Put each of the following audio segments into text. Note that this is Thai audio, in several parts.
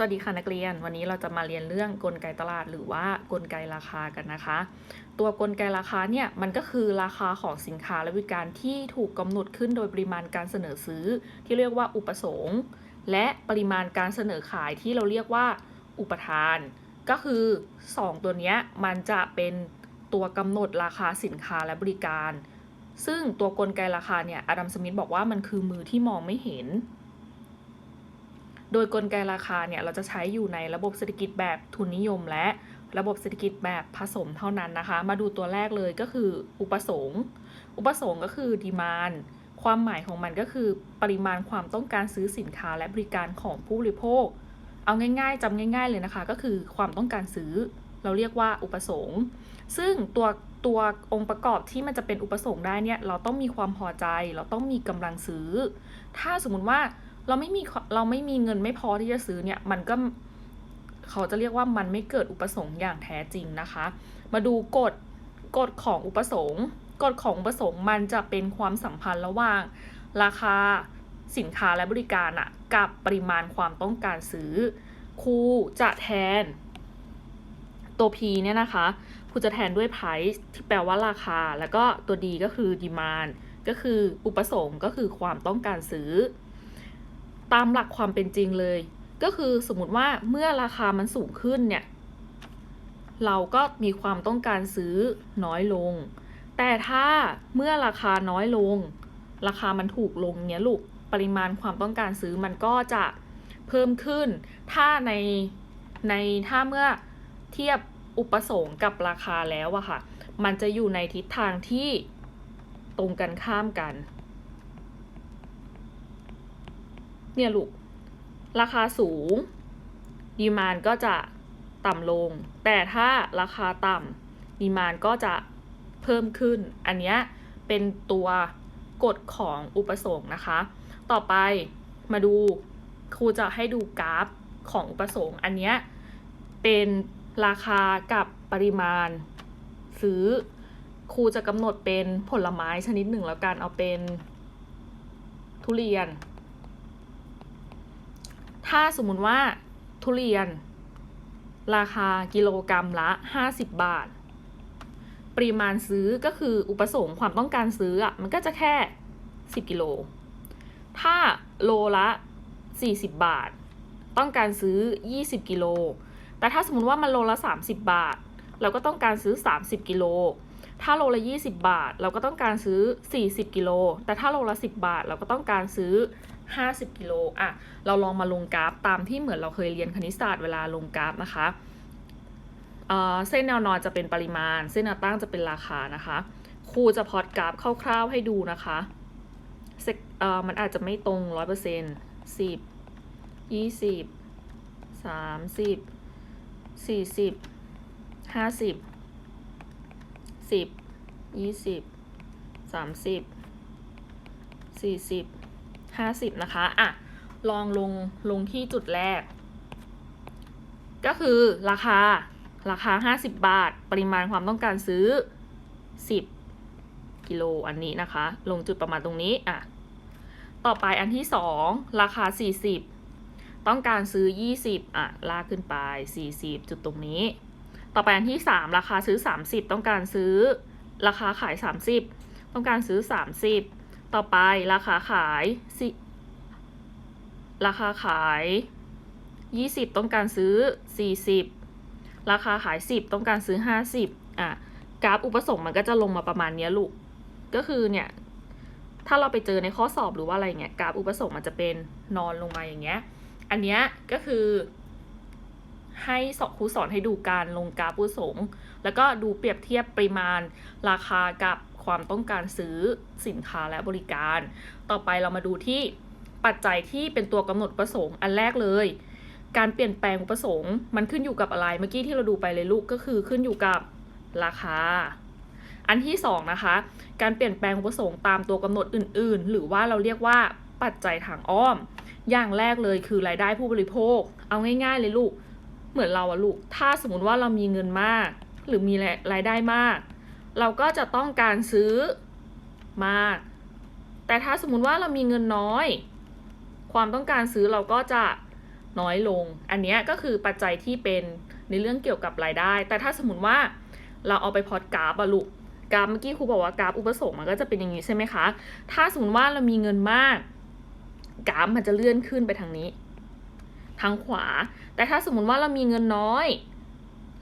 สวัสดีค่ะนักเรียน วันนี้เราจะมาเรียนเรื่องกลไกตลาดหรือว่ากลไกราคากันนะคะ ตัวกลไกราคาเนี่ยมันก็คือราคาของสินค้าและบริการที่ถูกกำหนดขึ้นโดยปริมาณการเสนอซื้อ ที่เรียกว่าอุปสงค์และปริมาณการเสนอขายที่เราเรียกว่าอุปทาน ก็คือ 2 ตัวเนี้ยมันจะเป็นตัวกำหนดราคาสินค้าและบริการ ซึ่งตัวกลไกราคาเนี่ยอดัมสมิธบอกว่ามันคือมือที่มองไม่เห็น โดยกลไกราคาเนี่ยเราจะใช้อยู่ในระบบเศรษฐกิจแบบทุนนิยม และระบบเศรษฐกิจแบบผสมเท่านั้นนะคะ มาดูตัวแรกเลยก็คืออุปสงค์ อุปสงค์ก็คือดีมานความหมายของมันก็คือปริมาณความต้องการซื้อสินค้าและบริการของผู้บริโภค เอาง่ายๆจำง่าย ๆเลยนะคะ ก็คือความต้องการซื้อ เราเรียกว่าอุปสงค์ซึ่งตัวตัวองค์ประกอบที่มันจะเป็นอุปสงค์ได้เนี่ยเราต้องมีความพอใจ เราต้องมีกำลังซื้อ ถ้าสมมุติว่า เราไม่มีเราไม่มีเงินไม่พอที่จะซื้อเนี่ย มันก็เขาจะเรียกว่ามันไม่เกิดอุปสงค์อย่างแท้จริงนะคะ มาดูกฎกฎของอุปสงค์กฎของอุปสงค์มันจะเป็นความสัมพันธ์ระหว่าง ราคาสินค้าและบริการอะกับปริมาณความต้องการซื้อครูจะแทน ตัว P เนี่ยนะคะครูจะแทนด้วย price ที่แปลว่าราคา แล้วก็ตัว D ก็คือ demand ก็คืออุปสงค์ก็คือความต้องการซื้อ ตามหลักความเป็นจริงเลย ก็คือสมมติว่าเมื่อราคามันสูงขึ้นเนี่ย เราก็มีความต้องการซื้อน้อยลง แต่ถ้าเมื่อราคาน้อยลง ราคามันถูกลงเนี้ยลูกปริมาณความต้องการซื้อมันก็จะเพิ่มขึ้น ถ้าในในถ้าเมื่อเทียบอุปสงค์กับราคาแล้วอะค่ะ มันจะอยู่ในทิศทางที่ตรงกันข้ามกัน เนี่ยลูก ราคาสูง ดีมานก็จะต่ำลง แต่ถ้าราคาต่ำดีมานก็จะเพิ่มขึ้น อันนี้เป็นตัวกฎของอุปสงค์นะคะ ต่อไปมาดูครูจะให้ดูกราฟของอุปสงค์ อันนี้เป็นราคากับปริมาณซื้อครูจะกำหนดเป็นผลไม้ชนิดหนึ่งแล้วกันเอาเป็นทุเรียน ถ้าสมมุติว่าทุเรียน ราคากิโลกรรัมละ 50 บาท ปริมาณซื้อก็คืออุปสงค์ความต้องการซื้ออะมันก็จะแค่ 10 กิโล ถ้าโลละ 40 บาท ต้องการซื้อ 20 กิโล แต่ถ้าสมมติว่ามันโลละ 30 บาท เราก็ต้องการซื้อ 30 กิโลถ้าโลละ 20 บาท เราก็ต้องการซื้อ 40 กิโล แต่ถ้าโลละ 10 บาท เราก็ต้องการซื้อ 50 กิโลอะเราลองมาลงกราฟตามที่เหมือนเราเคยเรียนคณิตศาสตร์เวลาลงกราฟนะคะเอ่อเส้นแนวนอนจะเป็นปริมาณ เส้นแนวตั้งจะเป็นราคานะคะ ครูจะพอดกราฟคร่าวๆให้ดูนะคะเอ่อมันอาจจะไม่ตรง100% 10 20 30 40 50 10 20 30 40 50 นะคะ อะ ลองลงลงที่จุดแรก ก็คือราคาราคา 50 บาท ปริมาณความต้องการซื้อ 10 กิโลอันนี้นะคะ ลงจุดประมาณตรงนี้ อะ ต่อไปอันที่ 2 ราคา 40 ต้องการซื้อ 20 อะ ลากขึ้นไป 40 จุดตรงนี้ ต่อไปอันที่ 3 ราคาซื้อ 30 ต้องการซื้อ ราคาขาย 30 ต้องการซื้อ 30 ต่อไปราคาขายสิราคาขาย 20 ต้องการซื้อ 40 ราคาขาย 10 ต้องการซื้อ 50อะกราฟอุปสงค์มันก็จะลงมาประมาณนี้ลูก ก็คือเนี่ย ถ้าเราไปเจอในข้อสอบหรือว่าอะไรเงี้ยกราฟอุปสงค์มันจะเป็นนอนลงมาอย่างเงี้ย อันเนี้ยก็คือ ให้สอนครูสอนให้ดูการลงกราฟอุปสงค์แล้วก็ดูเปรียบเทียบปริมาณราคากับ ความต้องการซื้อสินค้าและบริการ ต่อไปเรามาดูที่ปัจจัยที่เป็นตัวกำหนดประสงค์อันแรกเลย การเปลี่ยนแปลงอุปสงค์มันขึ้นอยู่กับอะไรเมื่อกี้ที่เราดูไปเลยลูกก็คือขึ้นอยู่กับราคา อันที่สองนะคะการเปลี่ยนแปลงอุปสงค์ตามตัวกำหนดอื่น ๆ หรือว่าเราเรียกว่าปัจจัยทางอ้อม อย่างแรกเลยคือรายได้ผู้บริโภค เอาง่าย ๆ เลยลูก เหมือนเราอะลูก ถ้าสมมติว่าเรามีเงินมาก หรือมีรายได้มาก เราก็จะต้องการซื้อมาก แต่ถ้าสมมติว่าเรามีเงินน้อย ความต้องการซื้อเราก็จะน้อยลง อันนี้ก็คือปัจจัยที่เป็นในเรื่องเกี่ยวกับรายได้ แต่ถ้าสมมติว่าเราเอาไปพอดกราฟอะลูกกราฟเมื่อกี้ครูบอกว่ากราฟอุปสงค์มันก็จะเป็นอย่างนี้ใช่ไหมคะ ถ้าสมมติว่าเรามีเงินมาก กราฟมันจะเลื่อนขึ้นไปทางนี้ ทางขวา แต่ถ้าสมมติว่าเรามีเงินน้อย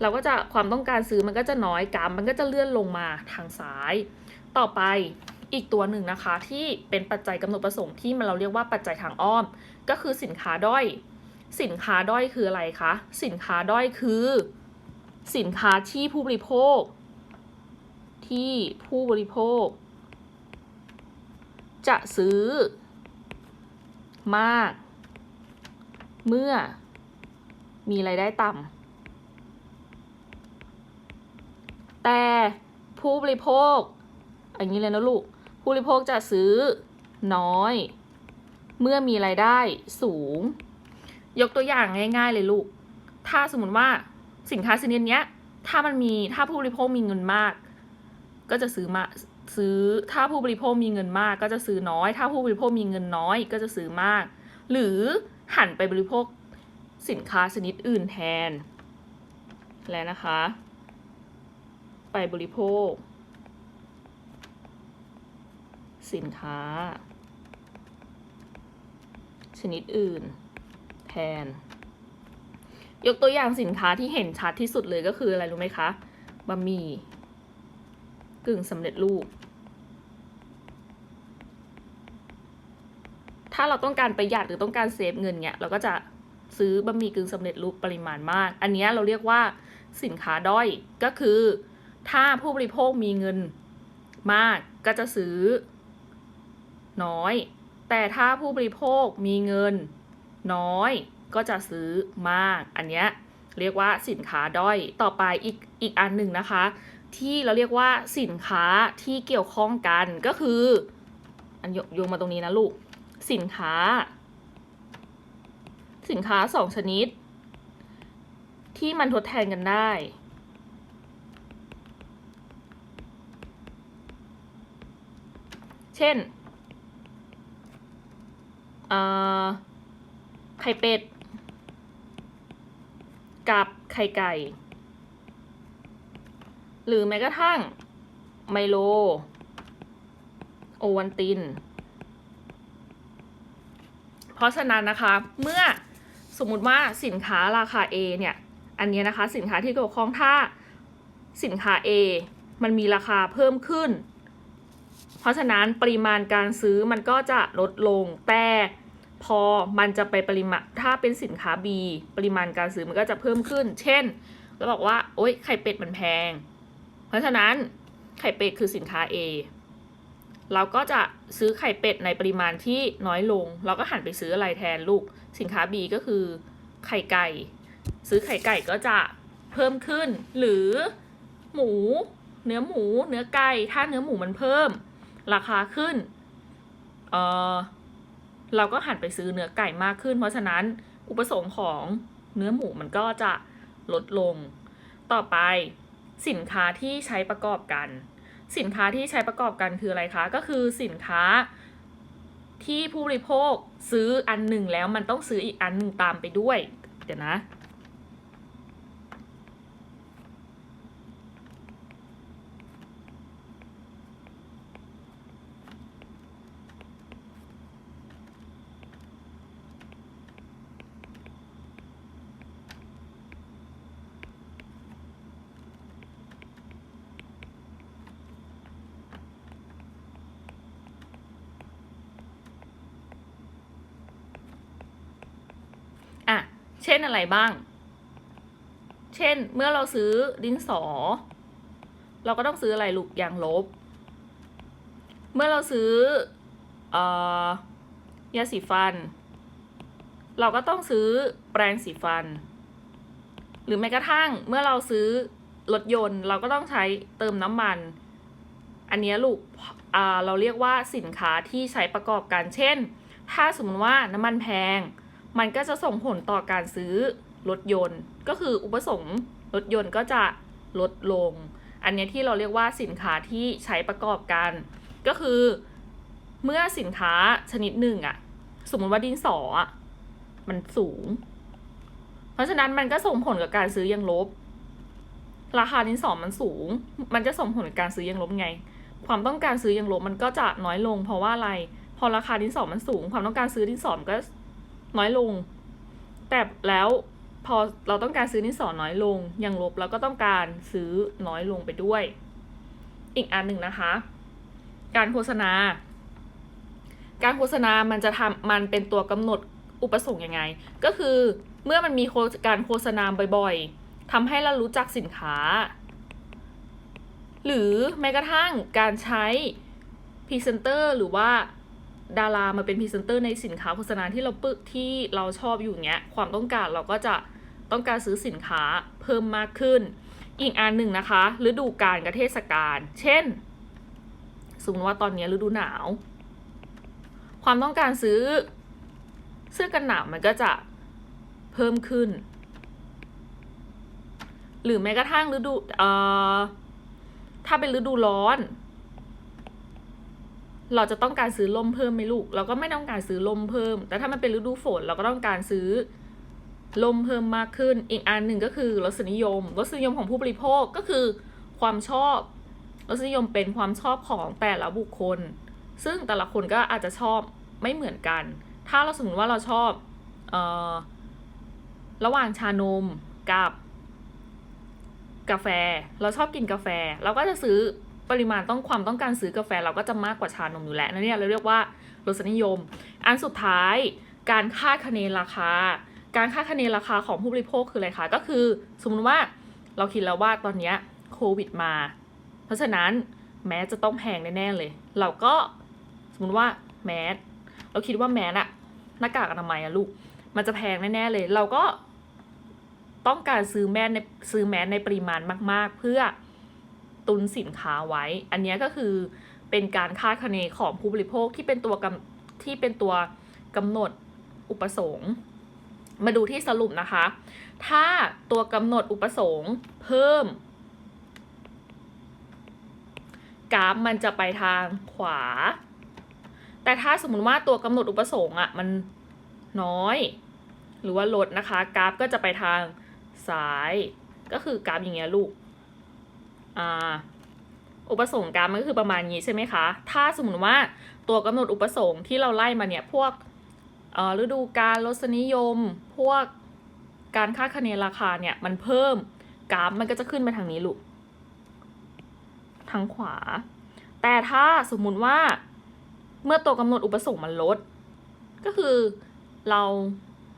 เราก็จะความต้องการซื้อมันก็จะน้อยกราฟมันก็จะเลื่อนลงมาทางซ้าย ต่อไปอีกตัวหนึ่งนะคะที่เป็นปัจจัยกำหนดประสงค์ที่มันเราเรียกว่าปัจจัยทางอ้อม ก็คือสินค้าด้อย สินค้าด้อยคืออะไรคะ สินค้าด้อยคือ สินค้าที่ผู้บริโภค ที่ผู้บริโภค จะซื้อ มาก เมื่อมีรายได้ต่ำ แต่ผู้บริโภค อย่างนี้เลยนะลูก ผู้บริโภคจะซื้อน้อย เมื่อมีรายได้สูง ยกตัวอย่างง่าย ๆ เลยลูก ถ้าสมมติว่าสินค้าชนิดนี้ถ้ามันมีถ้าผู้บริโภคมีเงินมาก ก็จะซื้อมาซื้อถ้าผู้บริโภคมีเงินมาก ก็จะซื้อน้อย ถ้าผู้บริโภคมีเงินน้อย ก็จะซื้อมาก หรือหันไปบริโภคสินค้าชนิดอื่นแทน แล้วนะคะ ไปบริโภค สินค้า ชนิดอื่น แทน ยกตัวอย่างสินค้าที่เห็นชัดที่สุดเลยก็คืออะไรรู้ไหมคะบะหมี่กึ่งสำเร็จรูป ถ้าเราต้องการประหยัดหรือต้องการเซฟเงินเนี่ยเราก็จะซื้อบะหมี่กึ่งสำเร็จรูปปริมาณมาก อันนี้เราเรียกว่าสินค้าด้อยก็คือ ถ้าผู้บริโภคมีเงินมากก็จะซื้อ น้อย แต่ถ้าผู้บริโภคมีเงิน น้อยก็จะซื้อมาก อันเนี้ยเรียกว่าสินค้าด้อยต่อไปอีกอีกอันหนึ่งนะคะ ที่เราเรียกว่าสินค้าที่เกี่ยวข้องกันก็คือ อันโยโยงมาตรงนี้นะลูก สินค้า สินค้าสองชนิด ที่มันทดแทนกันได้ เช่นไข่เป็ด กับไข่ไก่ หรือแม้กระทั่ง ไมโล โอวันติน เพราะฉะนั้นนะคะ เมื่อสมมุติว่าสินค้าราคา A เนี่ย อันนี้นะคะสินค้าที่เกี่ยวข้องถ้าสินค้า A มันมีราคาเพิ่มขึ้น ราะฉะนั้นปริมาณการซื้อมันก็จะลดลง แต่พอมันจะไปปริมาณถ้าเป็นสินค้า B ปริมาณการซื้อมันก็จะเพิ่มขึ้น เช่นเราบอกว่าโอ๊ยไข่เป็ดมันแพง เพราะฉะนั้นไข่เป็ดคือสินค้า A เราก็จะซื้อไข่เป็ดในปริมาณที่น้อยลง เราก็หันไปซื้ออะไรแทนลูก สินค้า B ก็คือไข่ไก่ ซื้อไข่ไก่ก็จะเพิ่มขึ้น หรือหมู เนื้อหมู เนื้อไก่ ถ้าเนื้อหมูมันเพิ่ม ราคาขึ้นเออเราก็หันไปซื้อเนื้อไก่มากขึ้น เพราะฉะนั้นอุปสงค์ของเนื้อหมูมันก็จะลดลง ต่อไปสินค้าที่ใช้ประกอบกัน สินค้าที่ใช้ประกอบกันคืออะไรคะ ก็คือสินค้าที่ผู้บริโภคซื้ออันหนึ่งแล้วมันต้องซื้ออีกอันหนึ่งตามไปด้วย เดี๋ยวนะ อะ เช่นอะไรบ้าง เช่น เมื่อเราซื้อดินสอ เราก็ต้องซื้ออะไรลูกยางลบ เมื่อเราซื้ออยาสีฟัน เราก็ต้องซื้อแปรงสีฟัน หรือแม้กระทั่งเมื่อเราซื้อรถยนต์ เราก็ต้องใช้เติมน้ำมัน อันนี้ลูกเราเรียกว่าสินค้าที่ใช้ประกอบกัน เช่น ถ้าสมมติว่าน้ำมันแพง มันก็จะส่งผลต่อการซื้อรถยนต์ ก็คืออุปสงค์รถยนต์ก็จะลดลง อันนี้ที่เราเรียกว่าสินค้าที่ใช้ประกอบกัน ก็คือเมื่อสินค้าชนิดหนึ่งอะสมมติว่าดินสออะมันสูง เพราะฉะนั้นมันก็ส่งผลกับการซื้อยังลบ ราคาดินสอมันสูง มันจะส่งผลกับการซื้อยังลบไง ความต้องการซื้อยังลบมันก็จะน้อยลง เพราะว่าอะไร พอราคาดินสอมันสูง ความต้องการซื้อดินสอมันก็ น้อยลง แต่แล้วพอเราต้องการซื้อดินสอน้อยลงยังลบเราก็ต้องการซื้อน้อยลงไปด้วย อีกอันหนึ่งนะคะ การโฆษณา การโฆษณามันจะทำมันเป็นตัวกำหนดอุปสงค์ยังไง ก็คือเมื่อมันมีการโฆษณาบ่อยๆทำให้เรารู้จักสินค้า หรือแม้กระทั่งการใช้พรีเซนเตอร์หรือว่า ดารามาเป็นพรีเซนเตอร์ในสินค้าโฆษณาที่เราปึกที่เราชอบอยู่เงี้ย ความต้องการเราก็จะต้องการซื้อสินค้าเพิ่มมากขึ้น อีกอันหนึ่งนะคะฤดูกาลกับเทศกาลเช่น สมมติว่าตอนนี้ฤดูหนาว ความต้องการซื้อเสื้อกันหนาวมันก็จะเพิ่มขึ้น หรือแม้กระทั่งฤดูเอ่อถ้าเป็นฤดูร้อน เราจะต้องการซื้อล่มเพิ่มไหมลูก เราก็ไม่ต้องการซื้อล่มเพิ่ม แต่ถ้ามันเป็นฤดูฝนเราก็ต้องการซื้อล่มเพิ่มมากขึ้น อีกอันหนึ่งก็คือรสนิยมรสนิยมของผู้บริโภคก็คือความชอบรสนิยมเป็นความชอบของแต่ละบุคคล ซึ่งแต่ละคนก็อาจจะชอบไม่เหมือนกัน ถ้าเราสมมติว่าเราชอบออระหว่างชานมกับกาแฟ เราชอบกินกาแฟ เราก็จะซื้อ ปริมาณต้องความต้องการซื้อกาแฟเราก็จะมากกว่าชานมอยู่แล้วนั่นเนี่ยเราเรียกว่ารสนิยม อันสุดท้ายการคาดคะเนราคา การคาดคะเนราคาของผู้บริโภคคืออะไรคะก็คือ สมมติว่าเราคิดแล้วว่าตอนนี้โควิดมา เพราะฉะนั้นแมสจะต้องแพงแน่ๆเลย เราก็สมมติว่าแมสเราคิดว่าแมสอะหน้ากากอนามัยอะลูก มันจะแพงแน่ๆเลย เราก็ต้องการซื้อแมสในซื้อแมสในปริมาณมาก ๆ เพื่อ ตุนสินค้าไว้ อันนี้ก็คือเป็นการคาดคะเนของผู้บริโภคที่เป็นตัวกำที่เป็นตัวกำหนดอุปสงค์มาดูที่สรุปนะคะ ถ้าตัวกำหนดอุปสงค์เพิ่ม กราฟมันจะไปทางขวา แต่ถ้าสมมติว่าตัวกำหนดอุปสงค์อะมันน้อย หรือว่าลดนะคะ กราฟก็จะไปทางซ้าย ก็คือกราฟอย่างเงี้ยลูก อุปสงค์กาฟมันก็คือประมาณนี้ใช่ไหมคะ ถ้าสมมติว่าตัวกำหนดอุปสงค์ที่เราไล่มาเนี่ยพวกฤดูกาลรสนิยม พวกการค่าคะเนราคาเนี่ยมันเพิ่มกราฟมันก็จะขึ้นไปทางนี้ลูกทางขวา แต่ถ้าสมมุติว่าเมื่อตัวกำหนดอุปสงค์มันลด ก็คือเรา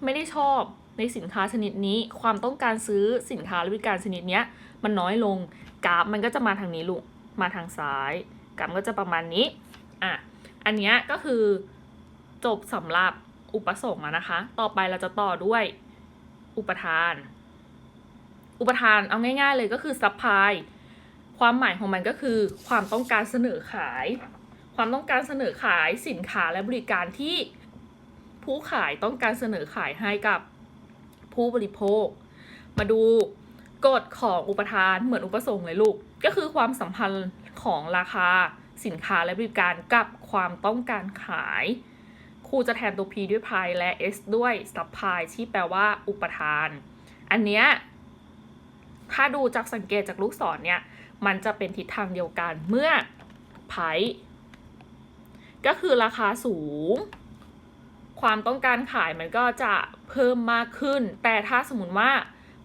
ไม่ได้ชอบในสินค้าชนิดนี้ ความต้องการซื้อสินค้าหรือบริการชนิดเนี้ยมันน้อยลง กราฟมันก็จะมาทางนี้ลูก มาทางซ้าย กราฟก็จะประมาณนี้ อะ อันเนี้ยก็คือจบสำหรับอุปสงค์แล้วนะคะ ต่อไปเราจะต่อด้วยอุปทาน อุปทานเอาง่าย ๆ เลยก็คือซัพพลายความหมายของมันก็คือความต้องการเสนอขาย ความต้องการเสนอขายสินค้าและบริการที่ผู้ขายต้องการเสนอขายให้กับผู้บริโภค มาดู กฎของอุปทานเหมือนอุปสงค์เลยลูก ก็คือความสัมพันธ์ของราคาสินค้าและบริการกับความต้องการขาย ครูจะแทนตัว P ด้วย p และ S ด้วย supply ที่แปลว่าอุปทาน อันเนี้ยถ้าดูจากสังเกตจากลูกศรเนี่ย มันจะเป็นทิศทางเดียวกันเมื่อไพก็คือราคาสูง ความต้องการขายมันก็จะเพิ่มมากขึ้น แต่ถ้าสมมติว่า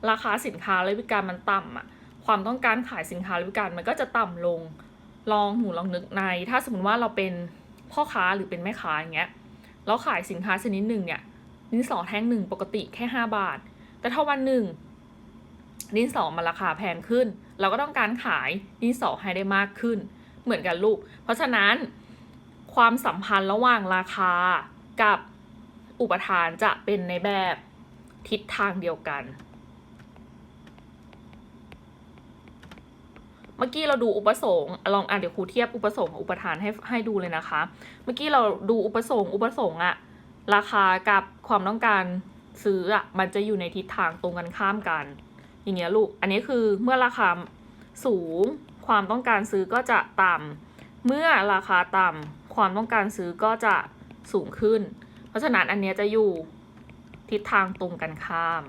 ราคาสินค้าและบริการมันต่ำอะความต้องการขายสินค้าและบริการมันก็จะต่ำลง ลองหนูลองนึกใน ถ้าสมมติว่าเราเป็นพ่อค้าหรือเป็นแม่ค้าอย่างเงี้ยเราขายสินค้าชนิดหนึ่งเนี่ยดินสอแท่งหนึ่งปกติแค่ห้าบาท แต่ถ้าวันหนึ่งดินสอมันราคาแพงขึ้น เราก็ต้องการขายดินสอให้ได้มากขึ้น เหมือนกันลูก เพราะฉะนั้นความสัมพันธ์ระหว่างราคากับอุปทานจะเป็นในแบบทิศทางเดียวกัน มื่อกี้เราดูอุปสงค์ลองอะเดี๋ยวครูเทียบอุปสงค์กับอุปทานให้ให้ดูเลยนะคะ เมื่อกี้เราดูอุปสงค์อุปสงค์อะราคากับความต้องการซื้ออะมันจะอยู่ในทิศทางตรงกันข้ามกัน อย่างเงี้ยลูก อันนี้คือเมื่อราคาสูงความต้องการซื้อก็จะต่ำเมื่อราคาต่ำความต้องการซื้อก็จะสูงขึ้น เพราะฉะนั้นอันเนี้ยจะอยู่ทิศทางตรงกันข้าม